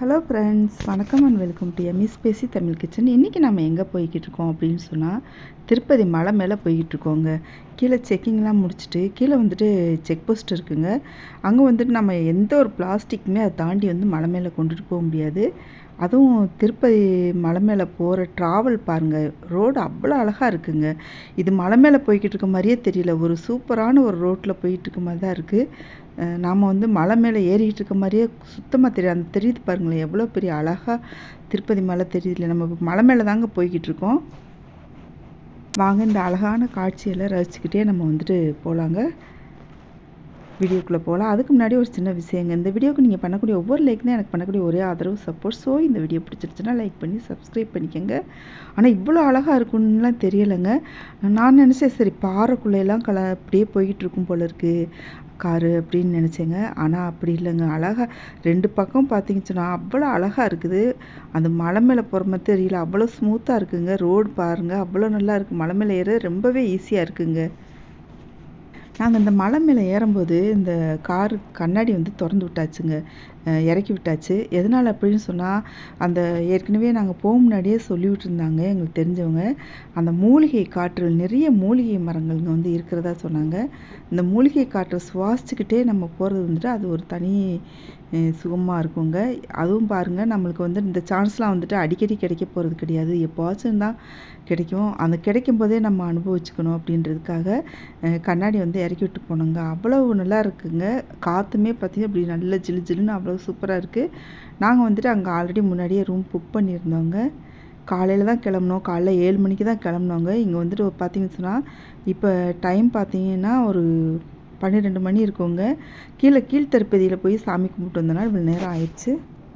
Hello friends வணக்கம் and welcome to M S பேசி Tamil kitchen இன்றைக்கி நம்ம எங்கே போய்கிட்டு இருக்கோம் அப்படின்னு சொன்னால் திருப்பதி மலை மேலே போய்கிட்டு இருக்கோங்க. கீழே செக்கிங்லாம் முடிச்சுட்டு கீழே வந்துட்டு செக் போஸ்ட் இருக்குங்க. அங்கே வந்துட்டு நம்ம எந்த ஒரு பிளாஸ்டிக்குமே அதை தாண்டி வந்து மலை மேலே கொண்டுட்டு போக முடியாது. அதுவும் திருப்பதி மலை மேலே போகிற ட்ராவல் பாருங்கள் ரோடு அவ்வளோ அழகாக இருக்குங்க. இது மலை மேலே போய்கிட்டு இருக்க மாதிரியே தெரியல. ஒரு சூப்பரான ஒரு ரோட்டில் போயிட்டு இருக்க மாதிரி தான் இருக்குது நாம் வந்து மலை மேலே ஏறிக்கிட்டு இருக்க மாதிரியே சுத்தமாக தெரியும் அந்த தெரியுது பாருங்களேன் எவ்வளோ பெரிய அழகாக திருப்பதி மலை தெரியுதுல நம்ம மலை மேலே தாங்க போய்கிட்டு இருக்கோம். வாங்க இந்த அழகான காட்சியெல்லாம் ரசிச்சுக்கிட்டே நம்ம வந்துட்டு போகலாங்க வீடியோக்குள்ளே போகலாம். அதுக்கு முன்னாடி ஒரு சின்ன விஷயங்க. இந்த வீடியோக்கு நீங்கள் பண்ணக்கூடிய ஒவ்வொரு லைக் தான் எனக்கு பண்ணக்கூடிய ஒரே ஆதரவு சப்போர்ட் ஸோ இந்த வீடியோ பிடிச்சிருச்சுன்னா லைக் பண்ணி சப்ஸ்கிரைப் பண்ணிக்கோங்க. ஆனால் இவ்வளோ அழகாக இருக்குன்னுலாம் தெரியலைங்க. நான் நினச்சேன் சரி பாறைக்குள்ளையெல்லாம் கல அப்படியே போய்கிட்டு இருக்கும் போல இருக்குது காரு அப்படின்னு நினச்சேங்க. ஆனால் அப்படி இல்லைங்க. அழகாக ரெண்டு பக்கம் பார்த்தீங்கன்னு சொன்னால் அவ்வளோ அழகாக இருக்குது. அந்த மலை மேலே போகிற மாதிரி தெரியல. அவ்வளோ ஸ்மூத்தாக இருக்குங்க. ரோடு பாருங்கள் அவ்வளோ நல்லா இருக்குது மலை மேலே ஏற ரொம்பவே ஈஸியாக இருக்குங்க. நாங்கள் இந்த மலை மேலே ஏறும்போது இந்த காரு கண்ணாடி வந்து திறந்து விட்டாச்சுங்க. இறக்கி விட்டாச்சு. எதனால் அப்படின்னு சொன்னால் அந்த ஏற்கனவே நாங்கள் போக முன்னாடியே சொல்லிவிட்டுருந்தாங்க எங்களுக்கு தெரிஞ்சவங்க. அந்த மூலிகை காற்றில் நிறைய மூலிகை மரங்கள்ங்க வந்து இருக்கிறதா சொன்னாங்க. இந்த மூலிகை காற்றை சுவாசிச்சுக்கிட்டே நம்ம போகிறது வந்துட்டு அது ஒரு தனி சுகமாக இருக்குங்க. அதுவும் பாருங்கள் நம்மளுக்கு வந்து இந்த சான்ஸ்லாம் வந்துட்டு அடிக்கடி கிடைக்க போகிறது கிடையாது. எப்போவாச்சும் தான் கிடைக்கும். அந்த கிடைக்கும் போதே நம்ம அனுபவிச்சுக்கணும் அப்படின்றதுக்காக கண்ணாடி வந்து இறக்கி விட்டு போனோங்க. அவ்வளவு நல்லா இருக்குங்க. காற்றுமே பார்த்தீங்கன்னா அப்படி நல்ல ஜிலு ஜிலுன்னு அவ்வளோ சூப்பராக இருக்குது நாங்கள் வந்துட்டு அங்கே ஆல்ரெடி முன்னாடியே ரூம் புக் பண்ணியிருந்தோங்க. காலையில் தான் கிளம்புனோம். காலைல ஏழு மணிக்கு தான் கிளம்புனோங்க. இங்கே வந்துட்டு பார்த்தீங்கன்னு சொன்னால் இப்போ டைம் பார்த்தீங்கன்னா ஒரு பன்னிரெண்டு மணி இருக்குங்க. கீழே கீழ்த்திருப்பதியில் போய் சாமி கும்பிட்டு வந்தனால இவ்வளோ நேரம் ஆயிடுச்சு.